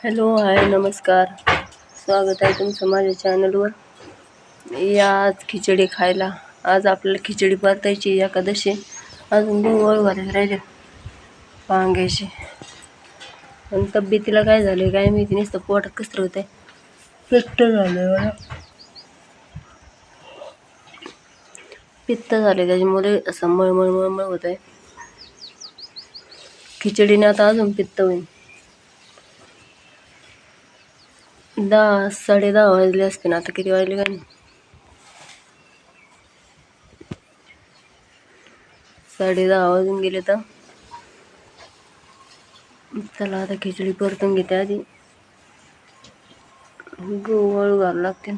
Hello hi नमस्कार. स्वागत आहे तुमचं माझ्या चॅनलवर. या आज खिचडी खायला. आज आपल्याला खिचडी परतायची एकादशी. अजून दोन वळ राहिले. वांग्याची. आणि तब्येतीला काय झालं काय माहिती नुसतं पोटात कसं होत आहे पित्त झालं मला पित्त झाले त्याच्यामुळे असं मळमळ मळमळ होत आहे खिचडीने आता अजून पित्त होईल दहा साडे दहा वाजले असते ना आता किती वाजले काय? साडेदहा साडे दहा वाजून गेले तर. चला आता खिचडी परतून घेते आधी. गहू हळू घालावं लागते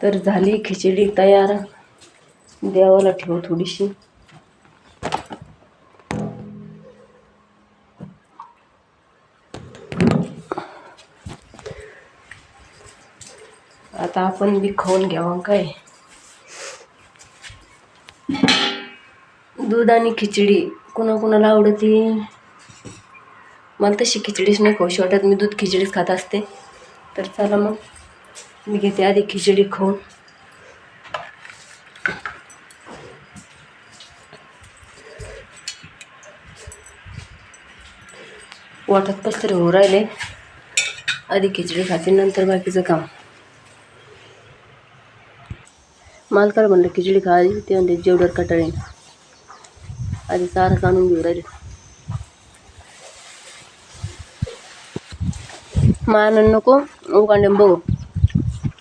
तर झाली खिचडी तयार. देवाला ठेव थोडीशी. आता आपण बी खाऊन घ्यावं काय? दूध आणि खिचडी कुणाकुणाला आवडते? मला तशी खिचडीच नाही खाऊशी वाटत. मी दूध खिचडीच खात असते. तर चला मग मी घेते आधी खिचडी खाऊन. वाटत कसं तरी होऊ राहिले. आधी खिचडी खाते नंतर बाकीचं काम. मालकाला म्हणलं खिचडी खायची ते म्हणते जेवढ्यावर कटाळे आधी सारस आणून घेऊ राहिले. मानून नको उकांडे बघू.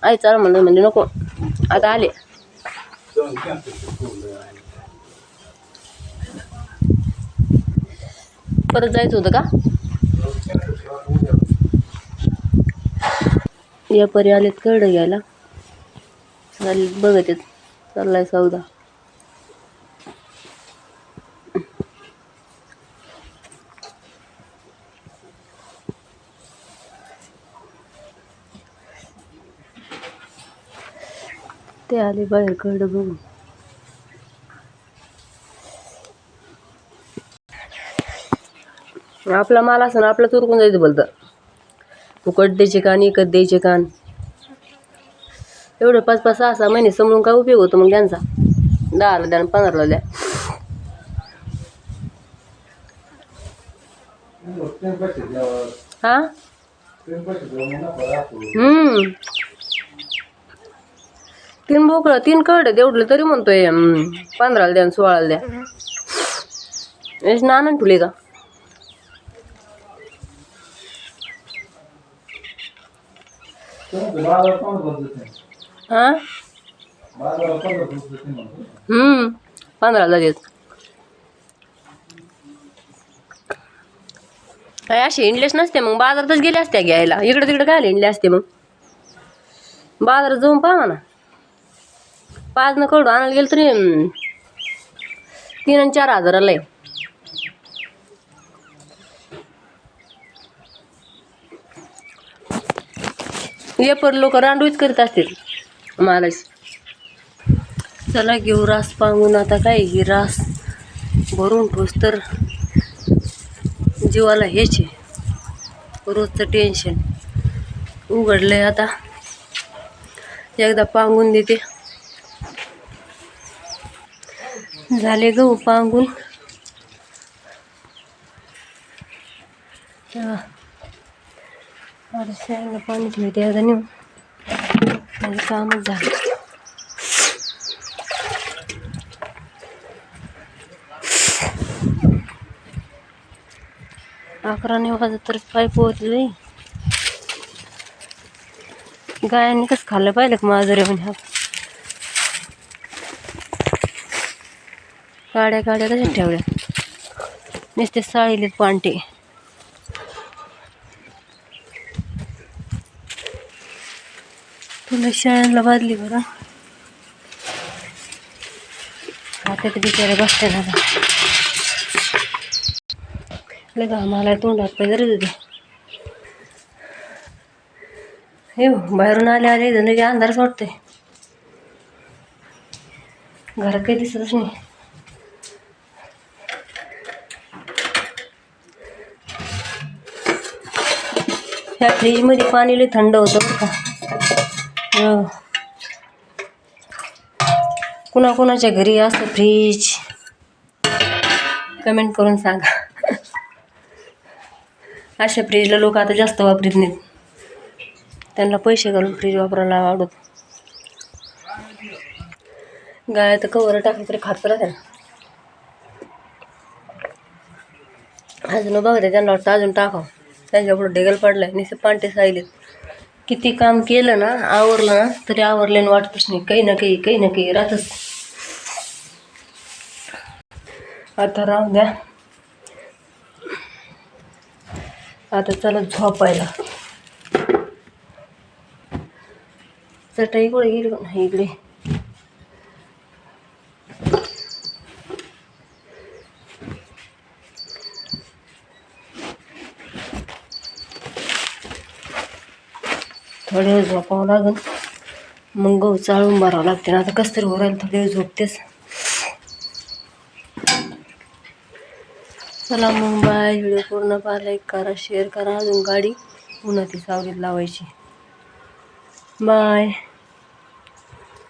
आई चाल म्हणलं म्हणजे नको. आता आले. परत जायचं होतं का? या परी आलेत कळलं घ्यायला. झाली बघत चाललाय सौदा. ते आले बाहेर बघू आपला माल असं ना आपलं चुरकून जायचं बोलतं फुकट द्यायचे कान इकत द्यायचे कान. एवढं पाच पाच सहा सहा महिने समजून काय उपयोग होतो मग त्यांचा? दहाला द्या आणि पंधराला द्या. हा? हम्म. तीन बोकळं तीन कळड देवडलं तरी म्हणतोय पंधराला द्या आणि सोळाला द्या. हेच नाना ठुले का? हा? हम्म पंधराला देत काय असे हिंडलेच नसते मग बाजारातच गेले असते घ्यायला. इकडं तिकडे काय हिंडले असते मग? बाजारात जाऊन पाहा ना पाच न कडू आणायला गेलं तरी तीन आणि चार हजाराला आहे. येपर लोक रांडूच करीत असतील. महाराज चला घेऊ रास पांगून आता काय ही रास भरून ठोस तर जीवाला हेच आहे. रोजचं टेन्शन उघडलंय आता. एकदा पांगून देते. झाले गहू पांगून. पाणी ठेवते आता नेऊन. माझं कामच झालं अकराने वाजत तर पाय पोहोचले. गायांनी कसं खाल्लं पाहिलं का माझं म्हणे काड्या काड्या कशा ठेवल्या? नुसते साळीले पांटे तुला शाळेला बादली बरं. आता ते बिचारे बसताना लग आम्हाला तोंडात पाहिजे होते. हे बाहेरून आले आले इथं लगे अंधारच वाटते घरात काही दिसतच नाही. ह्या फ्रीजमध्ये पाणी लई थंड होतं का. कुणाकुणाच्या घरी असतं फ्रीज कमेंट करून सांगा. अशा फ्रीजला लोक आता जास्त वापरीत नाहीत. त्यांना पैसे घालून फ्रीज वापरायला आवडत. गाय तर कवर टाकली तरी खात पडत अजून बघते त्यांना वाटतं अजून टाकावं. त्यांच्या पुढं ढेगल पडलाय. निसे पांटे सायलेत किती काम केलं ना आवरलं ना तरी आवरल्याने वाटतच नाही काही ना काही काही ना काही राहतच. आता राहू द्या. आता चला झोपायला. चटई कुठे गेली? इकडे. थोड्या वेळ झोपावं लागेल मग गहू चाळून भरावं लागते. ना आता कसं तरी उरायला थोडे वेळ झोपतेस. चला मग बाय. व्हिडिओ पूर्ण पहा लाईक करा शेअर करा. अजून गाडी उन्हाती सावलीत लावायची. बाय.